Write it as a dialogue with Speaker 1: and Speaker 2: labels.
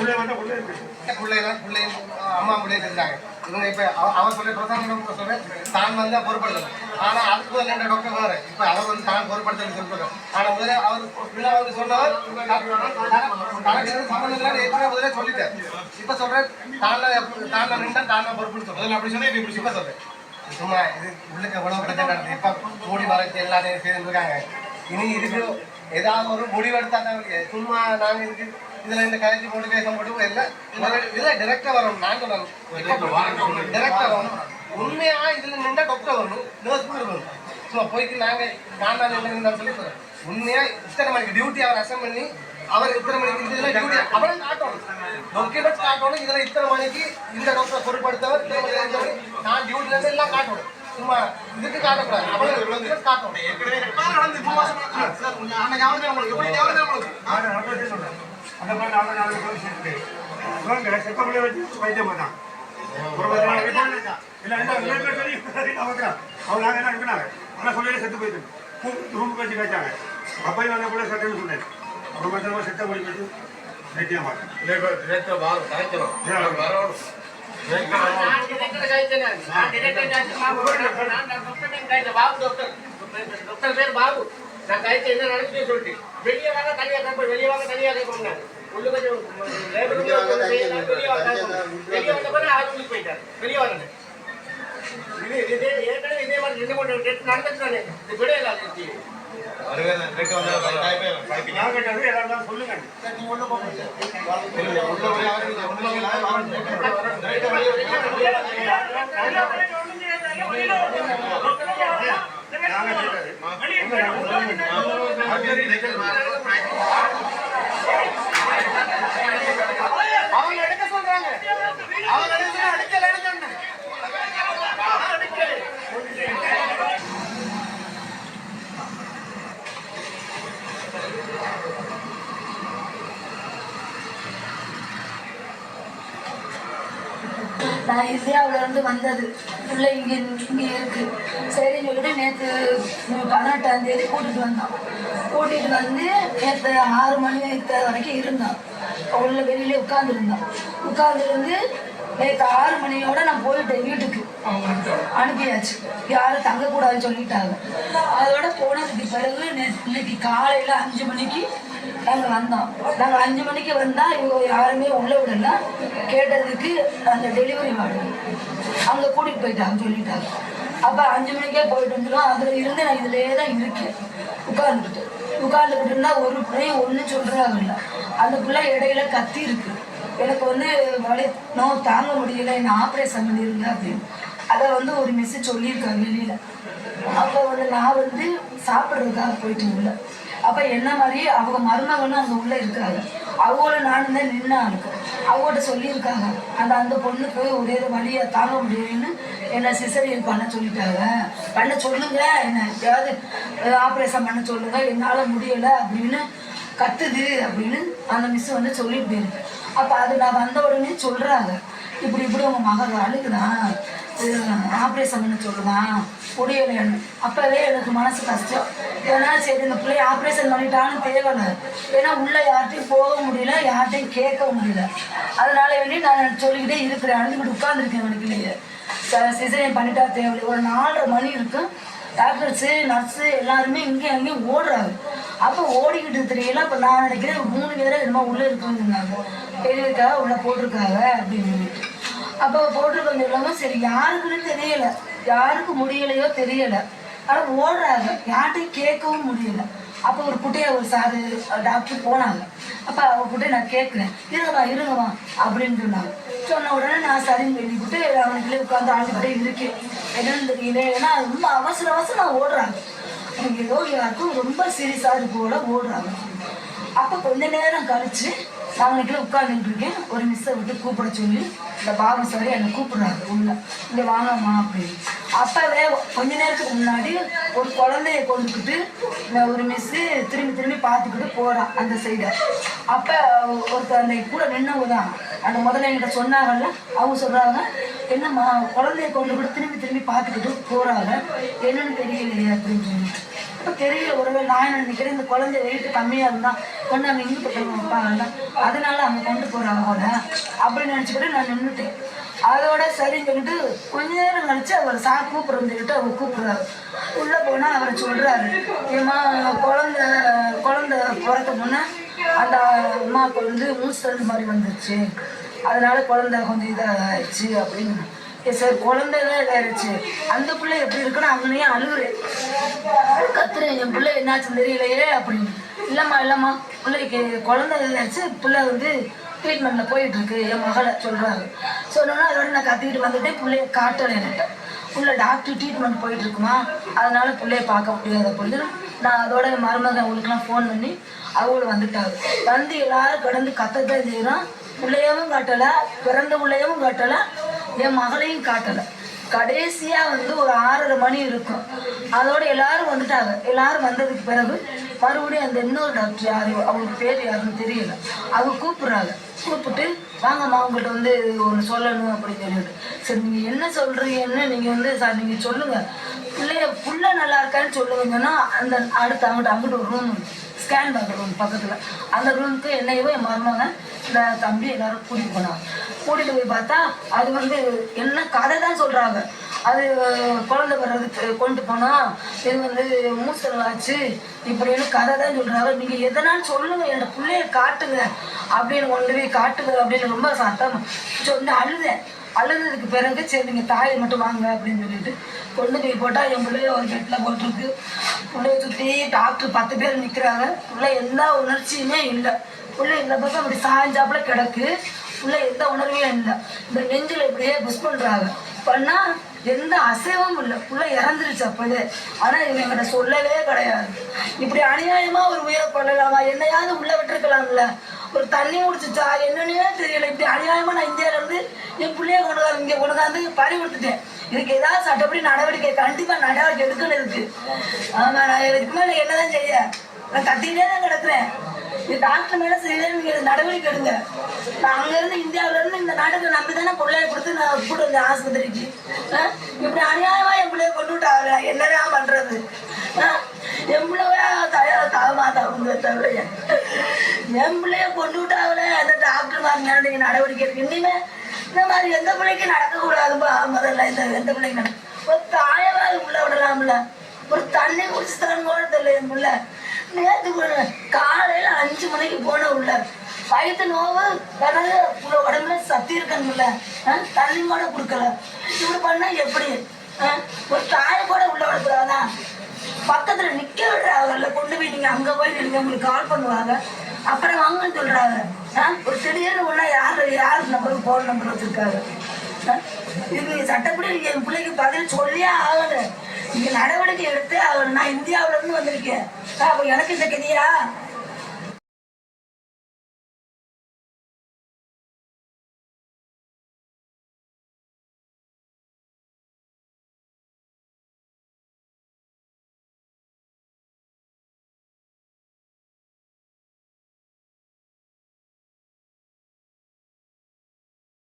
Speaker 1: பிள்ளைகள் பிள்ளை அம்மா பிள்ளை செஞ்சாங்க இவங்க இப்ப அவ- அவர் சொல்ற பிரசாந்தம் சொல்ற தான் வந்து பொறுப்படுத்தணும் ஆனா அதுக்கு என்ன டாக்டர் வேற. இப்ப அவர் வந்து தான் பொறுப்படுத்தணும் சொல்றாரு ஆனா முதல்ல அவர் பிள்ளை வந்து சொன்னவர் இல்லைன்னு ஏற்கனவே முதல்ல சொல்லிட்டார் இப்ப சொல்ற தான தான நின்றா தான பொறுப்புன்னு சொல்றேன் அப்படி சொன்னா இப்ப இப்படி இப்ப சொல்றேன் சும்மா இது உள்ளுக்கு எவ்வளவு பிரச்சனை நடக்குது இப்ப மூடி மறைச்சு எல்லாத்தையும் இனி இதுக்கு ஏதாவது ஒரு முடிவெடுத்தா தான். சும்மா நாங்க இதுக்கு இதுல இந்த கழிச்சு போட்டு பேச மட்டும் இல்ல இதுல டைரக்டா வரும் நான் சொல்லணும் டைரக்டா வரும் உண்மையா இதுல நின்றா டாக்டர் வரணும் நர்ஸ் வரணும் சும்மா போய்க்கு நாங்க நான் நின்று சொல்லி சொல்றேன் உண்மையா இத்தனை மணிக்கு டியூட்டி அவர் அசைன் பண்ணி அவர் இத்தனை மணிக்கு இதுல டியூட்டி அவரை காட்டணும் டாக்குமெண்ட் காட்டணும் இதுல இத்தனை மணிக்கு இந்த டாக்டர் பொருட்படுத்தவர் இத்தனை மணிக்கு எழுந்தவர், நான் டியூட்டில இருந்து எல்லாம் காட்டணும் சும்மா இதுக்கு காட்டக்கூடாது அவரை இவ்வளவு காட்டணும்
Speaker 2: அந்த மாதிரி நாலு நாலு பேர் சேர்த்து இவங்க செத்த பிள்ளை வச்சு அந்த மாதிரி நாலு நாலு நாள் இருக்கு இல்ல இல்ல வச்சு வைத்தியம் அவங்க அவங்க நாங்க என்ன இருக்கிறாங்க ஆனா சொல்லிட்டு செத்து போயிட்டு ரூம் பேச்சு கேட்டாங்க அப்பையும் வந்த கூட சட்டம் சொன்னேன் அப்புறம் மற்ற செத்த போய் வச்சு வைத்தியம் பார்த்தேன்
Speaker 3: நான் director காய்ச்சேன். நான் காய்ச்சேன் என்ன நடந்துச்சு சொல்லிட்டு வெளியே வாங்க தனியா கேட்போம் வெளியே வாங்க தனியா கேட்போம் நான் உள்ள கொஞ்சம் labor room ல கொஞ்சம் செய்யலாம். வெளியே வாங்க கேட்போம். வெளியே வந்த பிறகு ஆள் உள்ளுக்கு போயிட்டாரு வெளியே வாங்க இது இதே ஏற்கனவே இதே மாதிரி ரெண்டு மூணு டெஸ்ட் நடந்துச்சு தானே இது விட இல்லாத
Speaker 2: நான் கேட்டது எல்லாரும் சொல்லுங்க
Speaker 1: அவங்க
Speaker 4: நான் இருந்து வந்தது. பிள்ளை இங்கே இங்கே இருக்கு. சரின்னு சொல்லிட்டு நேற்று பதினெட்டாம் தேதி கூட்டிட்டு வந்தோம். கூட்டிட்டு வந்து நேற்று ஆறு மணி வரைக்கும் இருந்தோம். உள்ள வெளியில உட்காந்துருந்தோம் உட்காந்துருந்து நேற்று ஆறு மணியோட நான் போயிட்டேன் வீட்டுக்கு அனுப்பியாச்சு. யாரும் தங்கக்கூடாதுன்னு சொல்லிட்டாங்க. அதோட போனதுக்கு பிறகு நேற்று இன்னைக்கு காலையில் அஞ்சு மணிக்கு நாங்கள் வந்தோம். நாங்கள் அஞ்சு மணிக்கு வந்தால் இவங்க யாருமே உள்ளே விடல. கேட்டதுக்கு அந்த டெலிவரி வார்டு அங்கே கூட்டிகிட்டு போயிட்டாங்க சொல்லிட்டாங்க. அப்போ அஞ்சு மணிக்கே போயிட்டு வந்துடும் அதில் இருந்து நான் இதிலே தான் இருக்கேன். உட்காந்துக்கிட்டு உட்காந்துக்கிட்டு இருந்தால் ஒரு பிள்ளையும் ஒன்றும் சொல்கிறாங்கல்ல அந்த பிள்ளை இடையில கத்தி இருக்கு. எனக்கு வந்து வலி நோ தாங்க முடியல. என்ன ஆப்ரேஷன் பண்ணிருங்க அப்படின்னு. அதை வந்து ஒரு மெசேஜ் சொல்லியிருக்காங்க வெளியில். அப்போ வந்து நான் வந்து சாப்பிட்றதுக்காக போயிட்டு இல்லை அப்போ என்ன மாதிரி அவங்க மருமகனும் அங்கே உள்ளே இருக்காங்க. அவங்களோட நானும் தான் நின்று அவங்கள்ட்ட சொல்லியிருக்காங்க. அந்த அந்த பொண்ணுக்கு ஒரே வழியை தாங்க முடியலன்னு என்னை சிசரியன் பண்ண சொல்லிட்டாங்க. பண்ண சொல்லுங்க. என்ன ஏதாவது ஆப்ரேஷன் பண்ண சொல்லுங்க. என்னால் முடியலை அப்படின்னு கத்துது அப்படின்னு அந்த மிஸ் வந்து சொல்லிட்டு போயிருக்கு. அப்போ அது நான் வந்த உடனே சொல்கிறாங்க இப்படி இப்படி உங்கள் மகள் அழுகுதான் ஆப்ரேஷன் பண்ண சொல்லுமா? முடியலைன்னு அப்போவே எனக்கு மனசு கஷ்டம். ஏன்னா சரி இந்த பிள்ளைய ஆப்ரேஷன் பண்ணிட்டான்னு தேவையில்ல ஏன்னா உள்ளே யார்கிட்டையும் போக முடியல யார்கிட்டையும் கேட்க முடியல. அதனால வேண்டி நான் சொல்லிக்கிட்டே இருக்கிறேன். அழுதுகிட்டு உட்காந்துருக்கேன் எனக்கு இல்லையே. சிசரியன் பண்ணிட்டா தேவையில்லை. ஒரு நாலரை மணி இருக்கும் டாக்டர்ஸு நர்ஸு எல்லாருமே இங்கேயும் அங்கேயும் ஓடுறாங்க. அப்போ ஓடிக்கிட்டு தெரியல அப்போ நான் நினைக்கிறேன் மூணு பேரை என்னமோ உள்ளே இருக்குங்கிறாங்க பெரியதுக்காக உள்ளே போட்டிருக்காங்க அப்படின்னு. சொல்லிட்டு அப்போ போட்டு இல்லாமல் சரி யாருக்குன்னு தெரியல. யாருக்கு முடியலையோ தெரியல. ஆனால் ஓடுறாங்க. யார்கிட்டையும் கேட்கவும் முடியல. அப்போ ஒரு குட்டையை ஒரு சாரு டாக்டர் போனாங்க. அப்போ அவங்க குட்டையை நான் கேட்குறேன். இருங்கம்மா இருங்கம்மா அப்படின்னு சொன்னாங்க. சொன்ன உடனே நான் சரின்னு சொல்லிவிட்டு அவனுக்குள்ளே உட்காந்து ஆளுக்கிட்டே இருக்கேன். என்னன்னு தெரியல. ஏன்னா ரொம்ப அவசர அவசரம் நான் ஓடுறாங்க. அவங்க ஏதோ யாருக்கும் ரொம்ப சீரியஸாக இருக்கு போல ஓடுறாங்க. அப்போ கொஞ்ச நேரம் கழிச்சு அவனுக்குள்ளே உட்காந்துட்டு இருக்கேன். ஒரு மிஸ்ஸை விட்டு கூப்பிட சொல்லி இந்த பாபு சார் என்னை கூப்பிடுறாரு உள்ள இங்கே வாங்கம்மா அப்படின்னு. அப்பவே கொஞ்ச நேரத்துக்கு முன்னாடி ஒரு குழந்தைய கொண்டுக்கிட்டு ஒரு மிஸ்ஸு திரும்பி திரும்பி பார்த்துக்கிட்டு போகிறான் அந்த சைடை அப்போ ஒருத்தர் அந்த கூட நின்னவங்க தான் அந்த முதல்ல என்கிட்ட சொன்னாங்கல்ல அவங்க சொல்கிறாங்க என்னம்மா குழந்தைய கொண்டுக்கிட்டு திரும்பி திரும்பி பார்த்துக்கிட்டு போகிறாங்க என்னன்னு தெரியலையே அப்படின்னு சொல்லிட்டு. தெரியல ஒருவேளை நான் என்ன நினைக்கிறேன்? இந்த குழந்தை வெயிட் கம்மியாக இருந்தால் கொண்டு அங்கே இங்கே போட்டு வைப்பாங்க அதனால அவங்க கொண்டு போகிறாங்க போல அப்படின்னு நினச்சிக்கிட்டு நான் நின்றுட்டேன் அதோட சரின்னு சொல்லிட்டு கொஞ்ச நேரம் கழிச்சு அவர் சா கூப்பிடுறோம்னு சொல்லிட்டு அவர் கூப்பிடுறாரு. உள்ளே போனால் அவர் சொல்கிறாரு ஏமா குழந்த குழந்த பிறக்க முன்னே அந்த அம்மாவுக்கு வந்து மூச்சு மாதிரி வந்துருச்சு. அதனால குழந்தை கொஞ்சம் இதாக ஆயிடுச்சு அப்படின்னு. சார் குழந்தை தான் இதாயிருச்சு அந்த பிள்ளை எப்படி இருக்குன்னு அவனையே அழுகுறேன் கத்துறேன் என் பிள்ளை என்னாச்சுன்னு தெரியலையே அப்படின்னு. இல்லைம்மா இல்லைம்மா பிள்ளைக்கு குழந்தை இதாயிருச்சு பிள்ளை வந்து ட்ரீட்மெண்ட்டில் போயிட்டு இருக்கு என் மகளை சொல்கிறாரு சொன்னோன்னா அதோட நான் கத்திக்கிட்டு வந்துட்டு பிள்ளைய காட்டலை என்கிட்ட. உள்ள டாக்டர் ட்ரீட்மெண்ட் போயிட்டு இருக்குமா அதனால பிள்ளைய பார்க்க முடியாது அப்படின்னு நான் அதோட மருமகன் அவங்களுக்குலாம் ஃபோன் பண்ணி அவங்களும் வந்துட்டாங்க வந்து எல்லாரும் கடந்து கத்தத்தான் செய்கிறோம் பிள்ளையவும் காட்டலை பிறந்த பிள்ளையவும் காட்டலை என் மகளையும் காட்டலை. கடைசியா வந்து ஒரு ஆறரை மணி இருக்கும். அதோட எல்லாரும் வந்துட்டாங்க. எல்லாரும் வந்ததுக்கு பிறகு மறுபடியும் அந்த இன்னொரு டாக்டர் யாரு அவங்க பேர் யாருன்னு தெரியல. அவங்க கூப்பிடுறாங்க. கூப்பிட்டு வாங்கம்மா உங்கள்கிட்ட வந்து ஒன்று சொல்லணும் அப்படின்னு சொல்லிட்டு. சரி நீங்கள் என்ன சொல்கிறீங்கன்னு நீங்கள் வந்து சார் நீங்கள் சொல்லுங்கள் பிள்ளைய புள்ள நல்லா இருக்கான்னு சொல்லுங்கன்னா அந்த அடுத்து அங்கிட்ட அங்கிட்ட ஒரு ரூம் ஸ்கேன் பார்க்குற ரூம் பக்கத்தில். அந்த ரூமுக்கு என்னையவோ என் மருமகன் இந்த தம்பி எல்லாரும் கூட்டிகிட்டு போனாங்க. கூட்டிகிட்டு போய் பார்த்தா அது வந்து என்ன கதை தான் சொல்கிறாங்க அது குழந்தை வர்றதுக்கு கொண்டு போனால் இது வந்து மூசல் ஆச்சு. இப்படின்னு கதை தான் சொல்கிறாங்க நீங்கள் எதனால் சொல்லுங்கள் என்னோட பிள்ளைய காட்டுங்க. அப்படின்னு கொண்டு போய் காட்டுங்க அப்படின்னு ரொம்ப சத்தம். சொன்ன அழுதேன். அழுததுக்கு பிறகு சரி நீங்கள் தாயை மட்டும் வாங்க அப்படின்னு சொல்லிட்டு கொண்டு போய் போட்டால் என் பிள்ளைய ஒரு பெட்டில் போட்டிருக்கு. பிள்ளைய சுற்றி டாக்டர் பத்து பேர் நிற்கிறாங்க பிள்ளை எந்த உணர்ச்சியுமே இல்லை. பிள்ளை இந்த பக்கம் அப்படி சாய்ஞ்சாப்புல கிடக்கு. பிள்ளை எந்த உணர்வையும் இல்லை. இந்த நெஞ்சில் இப்படியே புஷ் பண்ணுறாங்க பண்ணால் எந்த அசைவும் இல்லை. புள்ள இறந்துருச்சு அப்போதே ஆனால் இவங்க என்கிட்ட சொல்லவே கிடையாது. இப்படி அநியாயமாக ஒரு உயிரை கொள்ளலாமா என்னையாவது உள்ள விட்டுருக்கலாம்ல. ஒரு தண்ணி முடிச்சுச்சா என்னன்னே தெரியல. இப்படி அநியாயமாக நான் இந்தியாவிலேருந்து என் பிள்ளைய கொண்டு வந்து இங்கே கொண்டு வந்து பறி கொடுத்துட்டேன். இதுக்கு ஏதாவது சட்டப்படி நடவடிக்கை கண்டிப்பாக நடவடிக்கை எடுக்கணும் இருக்கு ஆமாம் நான் இதுக்கு மேலே என்னதான் செய்ய? நான் கத்தினே தான் கிடக்குறேன். இது டாக்டர் மேலே செய்ய நீங்க நடவடிக்கை எடுங்க. நான் அங்கேருந்து இந்தியாவிலேருந்து இந்த நாட்டுக்கு நம்பி தானே பிள்ளைய கொடுத்து நான் கூட்டு வந்தேன் ஆஸ்பத்திரிக்கு. ஆ? இப்படி அநியாயமா என் பிள்ளைய கொண்டு விட்டாங்க என்னதான் பண்றது? ஆ? என் பிள்ளைய தவிர என் பிள்ளைய கொண்டு விட்டாங்களே அந்த டாக்டர் மாதிரி நீங்க நடவடிக்கை எடுக்க இனிமே இந்த மாதிரி எந்த பிள்ளைக்கும் நடக்கக்கூடாதுப்பா. முதல்ல இந்த எந்த பிள்ளைங்க நடக்க ஒரு தாயவாது உள்ள விடலாம்ல. ஒரு தண்ணி குடிச்சு தான் கூட தெரியல என் பிள்ளை நேற்று கூட காலையில அஞ்சு மணிக்கு போன உள்ள வயிற்று நோவு வராது உள்ள உடம்புல சத்தி இருக்கணும்ல ஆ? தண்ணி கூட கொடுக்கல. இப்படி பண்ணா எப்படி? ஆ? ஒரு தாயை கூட உள்ள விடக்கூடாதான் பக்கத்துல நிக்க விடுறாங்கல்ல கொண்டு போய் நீங்க அங்க போய் நீங்க உங்களுக்கு கால் பண்ணுவாங்க. அப்புறம் வாங்கன்னு சொல்றாங்க. ஆ? ஒரு திடீர்னு ஒண்ணா யாரு யாரு நம்பருக்கு போன் நம்பர் வச்சிருக்காங்க ஆ? இது சட்டப்படி நீங்க என் பிள்ளைக்கு பதில் சொல்லியே ஆகணும் நீங்க நடவடிக்கை எடுத்து ஆகணும் நான் இந்தியாவிலேருந்து வந்திருக்கேன் ஆ, அப்ப எனக்கு இந்த கதியா?